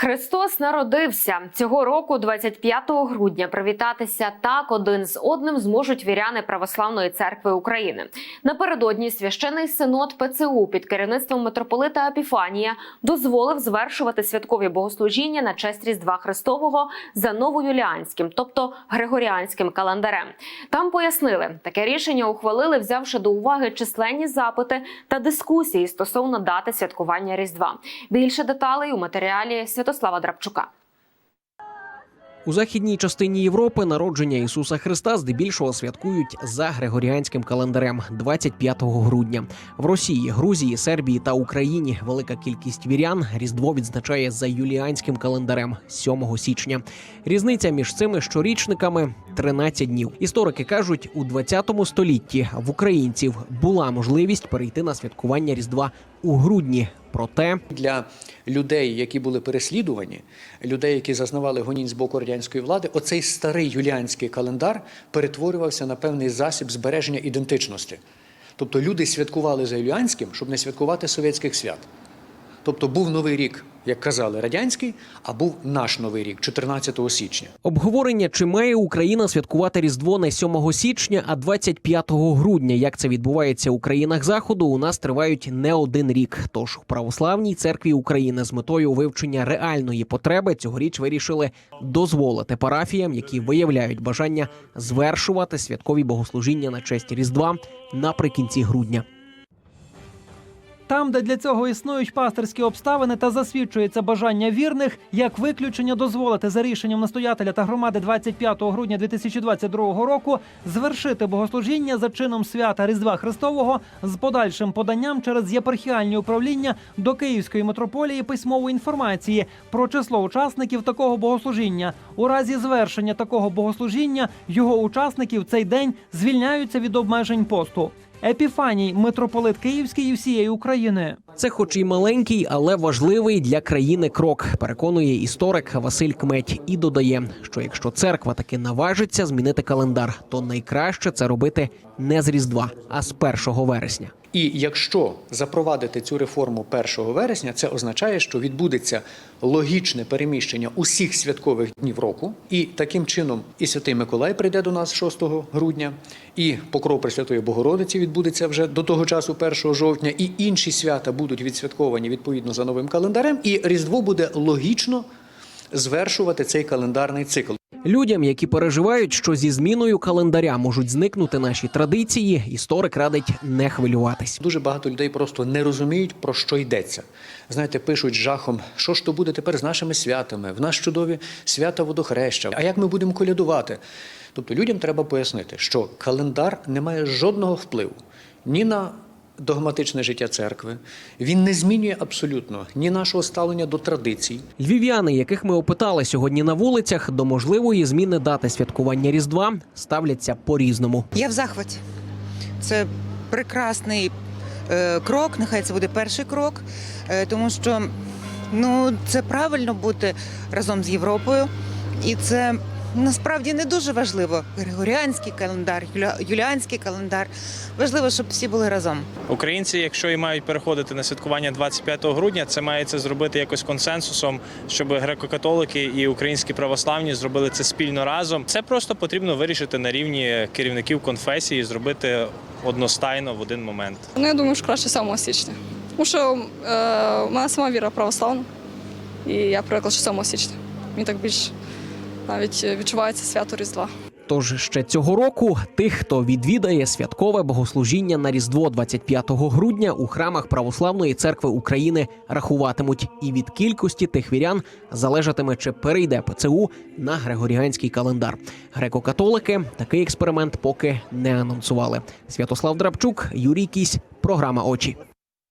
Христос народився цього року, 25 грудня. Привітатися так один з одним зможуть віряни Православної церкви України. Напередодні священий синод ПЦУ під керівництвом митрополита Епіфанія дозволив звершувати святкові богослужіння на честь Різдва Христового за новоюліанським, тобто григоріанським календарем. Там пояснили, таке рішення ухвалили, взявши до уваги численні запити та дискусії стосовно дати святкування Різдва. Більше деталей у матеріалі Святослава Драбчука. У західній частині Європи народження Ісуса Христа здебільшого святкують за григоріанським календарем 25 грудня. В Росії, Грузії, Сербії та Україні велика кількість вірян Різдво відзначає за юліанським календарем 7 січня. Різниця між цими щорічниками 13 днів. Історики кажуть, у 20 столітті в українців була можливість перейти на святкування Різдва у грудні. Проте Для людей, які були переслідувані, людей, які зазнавали гонінь з боку радянської влади, оцей старий юліанський календар перетворювався на певний засіб збереження ідентичності. Тобто люди святкували за юліанським, щоб не святкувати совєтських свят. Тобто був новий рік, як казали, радянський, а був наш новий рік, 14 січня. Обговорення, чи має Україна святкувати Різдво не 7 січня, а 25 грудня. Як це відбувається у країнах заходу, у нас тривають не один рік. Тож в православній церкві України з метою вивчення реальної потреби цьогоріч вирішили дозволити парафіям, які виявляють бажання звершувати святкові богослужіння на честь Різдва наприкінці грудня. Там, де для цього існують пастирські обставини та засвідчується бажання вірних, як виключення дозволити за рішенням настоятеля та громади 25 грудня 2022 року звершити богослужіння за чином свята Різдва Христового з подальшим поданням через єпархіальні управління до Київської митрополії письмової інформації про число учасників такого богослужіння. У разі звершення такого богослужіння його учасники в цей день звільняються від обмежень посту. Епіфаній, митрополит Київський і всієї України. Це, хоч і маленький, але важливий для країни крок, переконує історик Василь Кметь і додає, що якщо церква таки наважиться змінити календар, то найкраще це робити не з Різдва, а з 1 вересня. І якщо запровадити цю реформу 1 вересня, це означає, що відбудеться логічне переміщення усіх святкових днів року, і таким чином і Святий Миколай прийде до нас 6 грудня, і Покров Пресвятої Богородиці відбудеться вже до того часу, 1 жовтня, і інші свята будуть відсвятковані відповідно за новим календарем, і Різдво буде логічно звершувати цей календарний цикл. Людям, які переживають, що зі зміною календаря можуть зникнути наші традиції, історик радить не хвилюватись. Дуже багато людей просто не розуміють, про що йдеться. Знаєте, пишуть жахом, що ж то буде тепер з нашими святами, в нас чудові свята водохреща. А як ми будемо колядувати? Тобто людям треба пояснити, що календар не має жодного впливу ні на догматичне життя церкви, він не змінює абсолютно ні нашого ставлення до традицій, Львів'яни, яких ми опитали сьогодні на вулицях, до можливої зміни дати святкування Різдва ставляться по-різному. Я в захваті. Це прекрасний е, крок, нехай це буде перший крок, е, тому що ну, це правильно бути разом з Європою. І це насправді не дуже важливо. Григоріанський календар, юля- юліанський календар. Важливо, щоб всі були разом. Українці, якщо і мають переходити на святкування 25 грудня, це мається зробити якось консенсусом, щоб греко-католики і українські православні зробили це спільно разом. Це просто потрібно вирішити на рівні керівників конфесії, зробити одностайно в один момент. Ну, я думаю, що краще 7 січня. Тому що е, мене сама віра православна, і я привикла, що 7 січня. Мені так більш навіть відчувається свято Різдва. Тож ще цього року тих, хто відвідає святкове богослужіння на Різдво 25 грудня у храмах Православної церкви України рахуватимуть, і від кількості тих вірян залежатиме, чи перейде ПЦУ на григоріанський календар. Греко-католики такий експеримент поки не анонсували. Святослав Драбчук, Юрій Кісь, програма Очі.